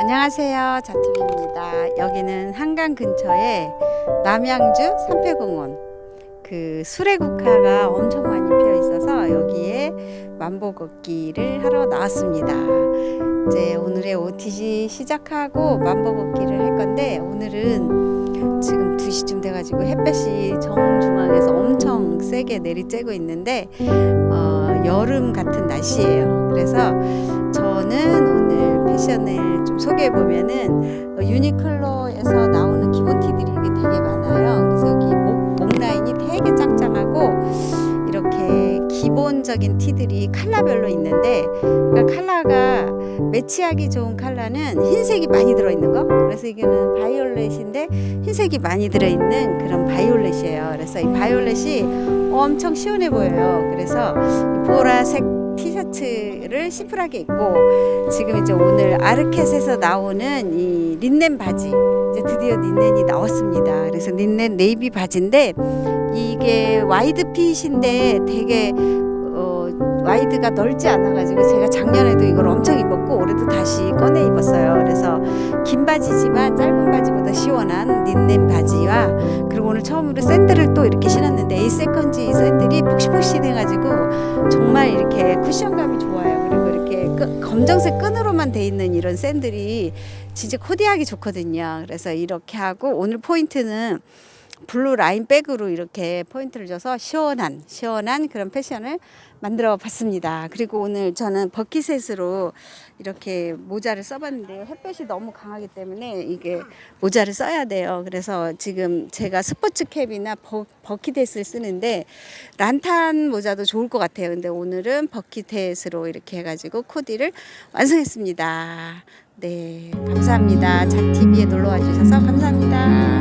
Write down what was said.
안녕하세요. 자티비입니다. 여기는 한강 근처에 남양주 삼패공원 그 수레국화가 엄청 많이 피어 있어서 여기에 만보 걷기를 하러 나왔습니다. 이제 오늘의 OTC 시작하고 만보 걷기를 할 건데 오늘은 지금 2시쯤 돼가지고 햇볕이 정중앙에서 엄청 세게 내리쬐고 있는데 어, 여름 같은 날씨예요. 그래서 패션을 좀 소개해 보면은 어, 유니클로에서 나오는 기본 티들이 되게 많아요. 그래서 여기 목, 목 라인이 되게 짱짱하고 이렇게 기본적인 티들이 컬러별로 있는데 그러니까 컬러가 매치하기 좋은 컬러는 흰색이 많이 들어있는 거. 그래서 이거는 바이올렛인데 흰색이 많이 들어있는 그런 바이올렛이에요. 그래서 이 바이올렛이 엄청 시원해 보여요. 그래서 이 보라색 티셔츠를 심플하게 입고 지금 이제 오늘 아르켓에서 나오는 이 린넨 바지 이제 드디어 린넨이 나왔습니다. 그래서 린넨 네이비 바지인데 이게 와이드 핏인데 되게 어, 와이드가 넓지 않아가지고 제가 작년에도 이걸 엄청 입었고 올해도 다시 꺼내 입었어요. 그래서 긴 바지지만 짧은 바지보다 시원한 린넨 바지와 오늘 처음으로 샌들을 또 이렇게 신었는데 이 세컨지 샌들이 푹신푹신해가지고 정말 이렇게 쿠션감이 좋아요. 그리고 이렇게 끄- 검정색 끈으로만 돼 있는 이런 샌들이 진짜 코디하기 좋거든요. 그래서 이렇게 하고 오늘 포인트는 블루 라인 백으로 이렇게 포인트를 줘서 시원한 시원한 그런 패션을 만들어 봤습니다. 그리고 오늘 저는 버킷셋으로 이렇게 모자를 써봤는데요. 햇볕이 너무 강하기 때문에 이게 모자를 써야 돼요. 그래서 지금 제가 스포츠 캡이나 버, 버킷햇을 쓰는데 란탄 모자도 좋을 것 같아요. 근데 오늘은 버킷햇으로 이렇게 해가지고 코디를 완성했습니다. 네, 감사합니다. 자TV에 놀러 와주셔서 감사합니다.